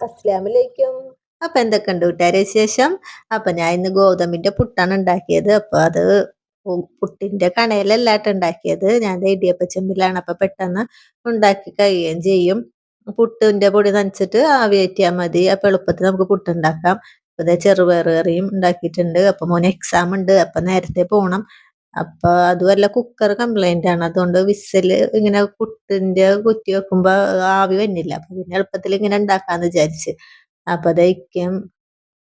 അസ്ലാമലൈക്കും അപ്പൊ എന്തൊക്കെയുണ്ട് കൂട്ടുകാരെ ശേഷം അപ്പൊ ഞാൻ ഇന്ന് ഗോതമ്പിന്റെ പുട്ടാണ് ഉണ്ടാക്കിയത്. അപ്പൊ അത് പുട്ടിന്റെ കണയിലല്ലാട്ട് ഉണ്ടാക്കിയത്. ഞാൻ ഇടിയപ്പച്ചമ്പിലാണ് അപ്പൊ പെട്ടെന്ന് ഉണ്ടാക്കി കഴിയുകയും ചെയ്യും. പുട്ടിന്റെ പൊടി നനച്ചിട്ട് ആവിയേറ്റിയാൽ മതി. അപ്പൊ എളുപ്പത്തിൽ നമുക്ക് പുട്ടുണ്ടാക്കാം. അപ്പൊ ചെറുപയറുകറിയും ചെറുപയർ കറിയും ഉണ്ടാക്കിയിട്ടുണ്ട്. അപ്പൊ മോന് എക്സാം ഉണ്ട്. അപ്പൊ നേരത്തെ പോണം. അപ്പൊ അതുമല്ല കുക്കർ കംപ്ലൈന്റ് ആണ്. അതുകൊണ്ട് വിസിൽ ഇങ്ങനെ കുട്ടിന്റെ കുറ്റി വെക്കുമ്പോ ആവി വന്നില്ല. അപ്പൊ പിന്നെ എളുപ്പത്തിൽ ഇങ്ങനെ ഉണ്ടാക്കാന്ന് വിചാരിച്ച്. അപ്പൊ അതയ്ക്കും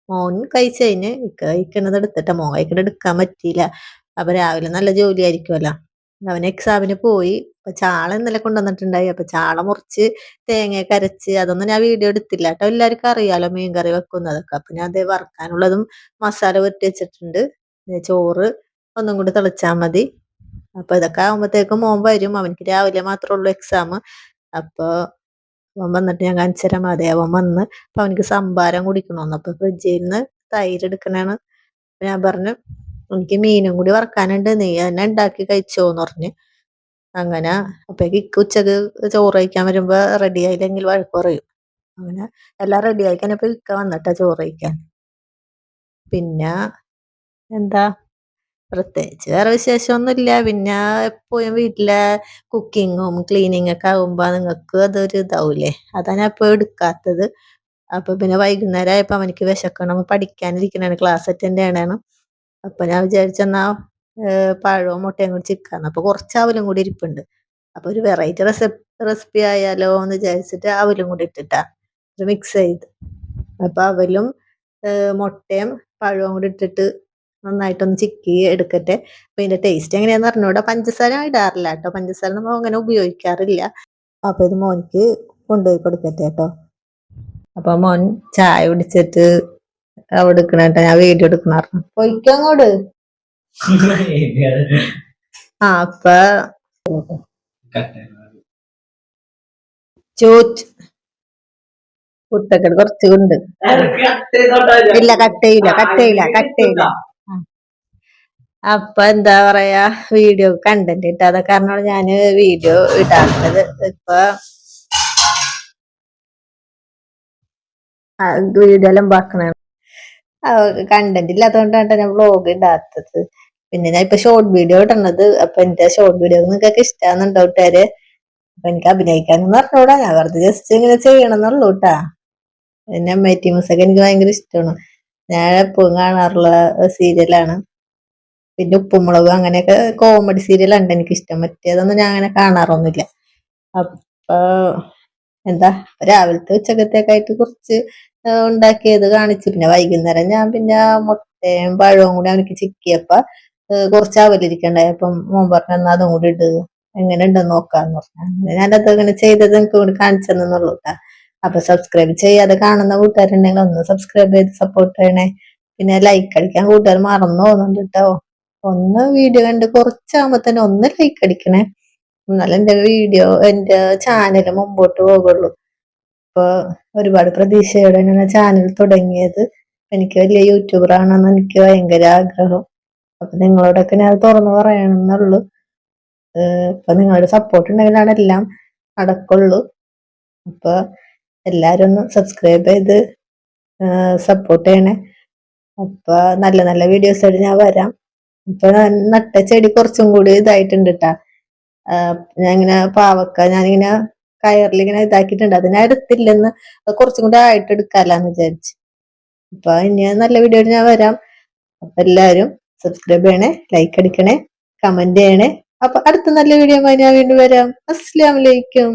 മോൻ കഴിച്ചു ഇക്ക കഴിക്കണത് എടുത്തിട്ട മോൻ കഴിക്കണത് എടുക്കാൻ പറ്റിയില്ല. അപ്പൊ രാവിലെ നല്ല ജോലി ആയിരിക്കുമല്ലോ അവൻ എക്സാമിന് പോയി. അപ്പൊ ചാള ഇന്നലെ കൊണ്ടുവന്നിട്ടുണ്ടായി. അപ്പൊ ചാള മുറിച്ച് തേങ്ങയൊക്കെ കരച്ച് അതൊന്നും ഞാൻ വീഡിയോ എടുത്തില്ല കേട്ടോ. എല്ലാവർക്കും അറിയാലോ മീൻ കറി വെക്കുന്നതൊക്കെ അപ്പൊ ഞാൻ അതേ വറുക്കാനുള്ളതും മസാല പുരട്ടി വെച്ചിട്ടുണ്ട്. ചോറ് ഒന്നും കൂടി തെളിച്ചാൽ മതി. അപ്പൊ ഇതൊക്കെ ആകുമ്പോഴത്തേക്കും മോൻ വരും. അവനക്ക് രാവിലെ മാത്രമേ ഉള്ളൂ എക്സാം അപ്പോൾ അവൻ വന്നിട്ട് ഞാൻ കാണിച്ചു തരാം. അതെ അവൻ വന്ന്. അപ്പൊ അവനക്ക് സംഭാരം കുടിക്കണമെന്ന് അപ്പൊ ഫ്രിഡ്ജിൽ നിന്ന് തൈര് എടുക്കണാണ്. ഞാൻ പറഞ്ഞു എനിക്ക് മീനും കൂടി വറക്കാനുണ്ട്. നീ തന്നെ ഉണ്ടാക്കി കഴിച്ചോന്ന് പറഞ്ഞ്. അങ്ങനെ അപ്പേക്ക് ഇക്ക് ഉച്ചയ്ക്ക് ചോറ് കഴിക്കാൻ വരുമ്പോ റെഡി ആയില്ലെങ്കിൽ വഴക്ക് പറയും. അങ്ങനെ എല്ലാം റെഡി ആയിക്കാൻ ഇപ്പൊ ഇക്ക വന്നിട്ടാ ചോറ് കഴിക്കാൻ. പിന്നെ എന്താ? പ്രത്യേകിച്ച് വേറെ വിശേഷമൊന്നുമില്ല. പിന്നെ എപ്പോഴും വീട്ടിലെ കുക്കിങ്ങും ക്ലീനിങ് ഒക്കെ ആകുമ്പോ നിങ്ങൾക്ക് അതൊരു ഇതാവൂലേ? അതാണ് എപ്പോഴും എടുക്കാത്തത്. അപ്പൊ പിന്നെ വൈകുന്നേരം ആയപ്പോ അവനിക്ക് വിശക്കണം. പഠിക്കാനിരിക്കണാണ് ക്ലാസ് അറ്റൻഡ് ചെയ്യണം അപ്പൊ ഞാൻ വിചാരിച്ചെന്നാ പഴവും മുട്ടയും കൂടി ചിക്കാന്ന്. അപ്പൊ കുറച്ച് അവലും കൂടി ഇരിപ്പുണ്ട്. അപ്പൊ ഒരു വെറൈറ്റി റെസിപ്പി റെസിപ്പി ആയാലോ എന്ന് വിചാരിച്ചിട്ട് അവലും കൂടി ഇട്ടിട്ടാ മിക്സ് ചെയ്ത്. അപ്പൊ അവലും മുട്ടയും പഴവും കൂടി ഇട്ടിട്ട് നന്നായിട്ടൊന്ന് ചിക്കി എടുക്കട്ടെ. അപ്പൊ ഇതിന്റെ ടേസ്റ്റ് എങ്ങനെയാന്ന് അറിഞ്ഞൂടാ? പഞ്ചസാര ഇടാറില്ല കേട്ടോ. പഞ്ചസാര നമ്മൾ അങ്ങനെ ഉപയോഗിക്കാറില്ല. അപ്പൊ ഇത് മോനിക്ക് കൊണ്ടുപോയി കൊടുക്കട്ടെ കേട്ടോ. അപ്പൊ മോൻ ചായ കുടിച്ചിട്ട് അവിടെ എടുക്കണേട്ടോ ഞാൻ വീഡിയോ എടുക്കണായിരുന്നു പൊയ്ക്കങ്ങോട് ആ അപ്പൊ ചോച്ച് കുത്തക്കട് കുറച്ചുണ്ട് ഇല്ല കട്ടയില്ല കട്ടയില്ല കട്ടയില്ല കട്ട് അപ്പൊ എന്താ പറയാ വീഡിയോ കണ്ടന്റ് ഇട്ടാതെ കാരണം ഞാൻ വീഡിയോ ഇടാത്തത്. ഇപ്പൊ വീഡിയോ എല്ലാം ബാക്കണ കണ്ടന്റ് ഇല്ലാത്തതുകൊണ്ടാണ് ഞാൻ വ്ളോഗ് ഇടാത്തത്. പിന്നെ ഞാൻ ഇപ്പൊ ഷോർട്ട് വീഡിയോ ഇടുന്നത് അപ്പൊ എന്റെ ഷോർട്ട് വീഡിയോ നിങ്ങൾക്ക് ഇഷ്ടാന്നുണ്ടോ കൂട്ടുകാര്? അപ്പൊ എനിക്ക് അഭിനയിക്കാനൊന്നും അറിഞ്ഞൂടാ. ഞാൻ വെറുതെ ജസ്റ്റ് ഇങ്ങനെ ചെയ്യണം എന്നുള്ളൂ കേട്ടാ പിന്നെ ടി ഒക്കെ എനിക്ക് ഭയങ്കര ഇഷ്ടമാണ് ഞാൻ എപ്പോഴും കാണാറുള്ള സീരിയലാണ് പിന്നെ ഉപ്പുമുളക് അങ്ങനെയൊക്കെ കോമഡി സീരിയൽ സീരിയലുണ്ട് എനിക്ക് ഇഷ്ടം മറ്റേതൊന്നും ഞാൻ അങ്ങനെ കാണാറൊന്നുമില്ല. അപ്പൊ എന്താ രാവിലത്തെ ഉച്ചക്കത്തേക്കായിട്ട് കുറച്ച് ഉണ്ടാക്കിയത് കാണിച്ചു. പിന്നെ വൈകുന്നേരം ഞാൻ പിന്നെ മുട്ടയും പഴവും കൂടി അവനക്ക് ചിക്കിയപ്പ കുറച്ച് അവലിരിക്കണ്ടായി. അപ്പം മോൻ എന്നാ അതും കൂടി ഇട്. എങ്ങനെ ഉണ്ടെന്ന് നോക്കാന്ന് പറഞ്ഞു. ഞാനത് അങ്ങനെ ചെയ്തത് എനിക്ക് കൂടി കാണിച്ചെന്നുള്ളൂ അപ്പൊ സബ്സ്ക്രൈബ് ചെയ്യാതെ കാണുന്ന കൂട്ടുകാരുണ്ടെങ്കിൽ ഒന്ന് സബ്സ്ക്രൈബ് ചെയ്ത് സപ്പോർട്ട് ചെയ്യണേ. പിന്നെ ലൈക്ക് അടിക്കാൻ കൂട്ടുകാർ മറന്നു പോകുന്നുണ്ട് കേട്ടോ ഒന്ന് വീഡിയോ കണ്ട് കുറച്ചാകുമ്പോ തന്നെ ഒന്ന് ലൈക്ക് അടിക്കണേ. എന്നാലും എന്റെ വീഡിയോ എന്റെ ചാനൽ മുമ്പോട്ട് പോകുള്ളൂ ഇപ്പൊ ഒരുപാട് പ്രതീക്ഷയോടെ ചാനൽ തുടങ്ങിയത്. എനിക്ക് വലിയ യൂട്യൂബർ ആണെന്ന് എനിക്ക് ഭയങ്കര ആഗ്രഹം. അപ്പൊ നിങ്ങളോടൊക്കെ ഞാൻ തുറന്നു പറയണമെന്നുള്ളൂ. ഇപ്പൊ നിങ്ങളുടെ സപ്പോർട്ട് ഉണ്ടെങ്കിലാണ് എല്ലാം നടക്കുള്ളൂ. അപ്പൊ എല്ലാരും ഒന്ന് സബ്സ്ക്രൈബ് ചെയ്ത് സപ്പോർട്ട് ചെയ്യണേ. അപ്പൊ നല്ല നല്ല വീഡിയോസ് ആയിട്ട് ഞാൻ വരാം. ഇപ്പൊ നട്ട ചെടി കുറച്ചും കൂടി ഇതായിട്ടുണ്ട് കേട്ടാ ഞാൻ ഇങ്ങനെ പാവക്ക ഞാനിങ്ങനെ കയറിൽ ഇങ്ങനെ ഇതാക്കിയിട്ടുണ്ട്. അത് ഞാൻ എടുത്തില്ലെന്ന് കുറച്ചും കൂടി ആയിട്ട് എടുക്കാലാന്ന് വിചാരിച്ചു. അപ്പൊ ഇനി നല്ല വീഡിയോ ഞാൻ വരാം. അപ്പൊ എല്ലാരും സബ്സ്ക്രൈബ് ചെയ്യണേ ലൈക്ക് അടിക്കണേ കമന്റ് ചെയ്യണേ. അപ്പൊ അടുത്ത നല്ല വീഡിയോ ഞാൻ വീണ്ടും വരാം. അസ്സലാമലൈക്കും